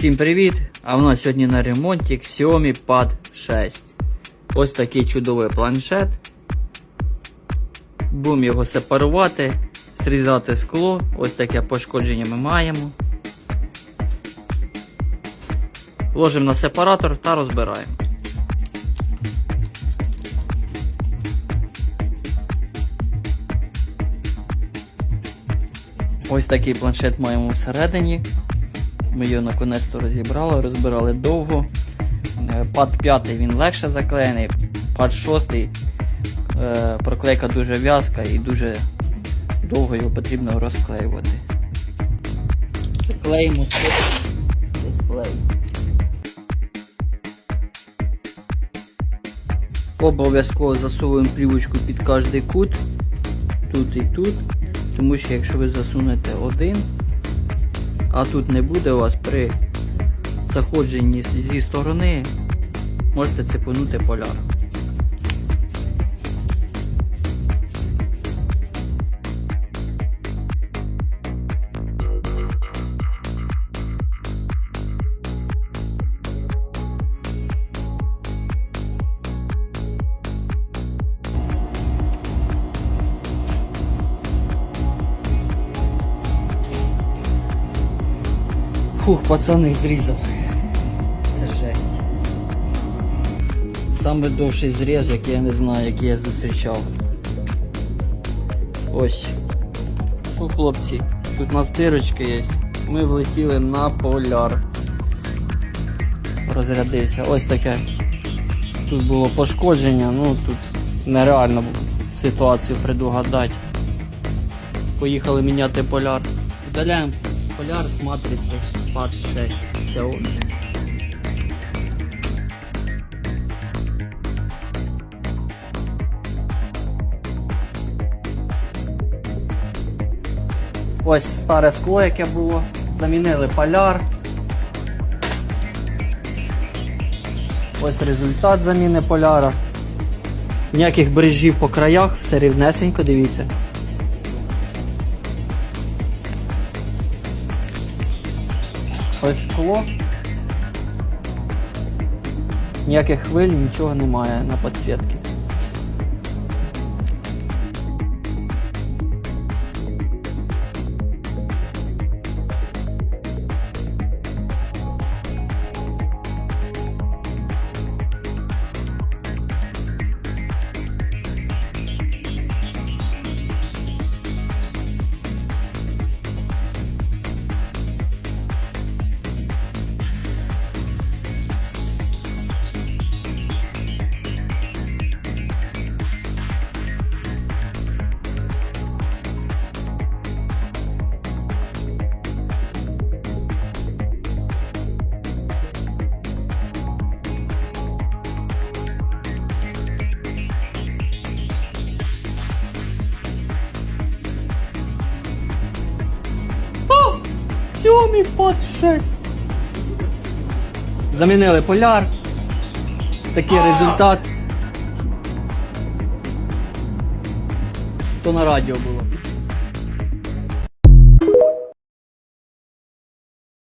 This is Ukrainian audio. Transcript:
Всім привіт! А в нас сьогодні на ремонті Xiaomi Pad 6. Ось такий чудовий планшет. Будемо його сепарувати, зрізати скло. Ось таке пошкодження ми маємо. Ложимо на сепаратор та розбираємо. Ось такий планшет маємо всередині. Ми його наконець-то розібрали, розбирали довго. Е, Пад 5 він легше заклеєний, пад 6 е, проклейка дуже в'язка і дуже довго його потрібно розклеювати. Клеїмо дисплей. Обов'язково засовуємо плівочку під кожний кут, тут і тут, тому що якщо ви засунете один, а тут не буде у вас при заходженні зі сторони, можете цепанути поляр. Фух, пацани зрізав. Це жесть. Саме довший зріз, який я не знаю, який я зустрічав. Ось. Ну, хлопці, тут у нас дирочка є. Ми влетіли на поляр. Розрядився. Ось таке. Тут було пошкодження, ну тут нереально ситуацію предугадати. Поїхали міняти поляр. Вдаляємо поляр з матриці PAD 6 Xiaomi. Ось старе скло, яке було. Замінили поляр. Ось результат заміни поляра. Ніяких брижів по краях, все рівнесенько, дивіться. Ось скло. Ніяких хвиль, нічого немає на підсвітці. Xiaomi под 6. Замінили поляр. Такий результат. То на радіо було.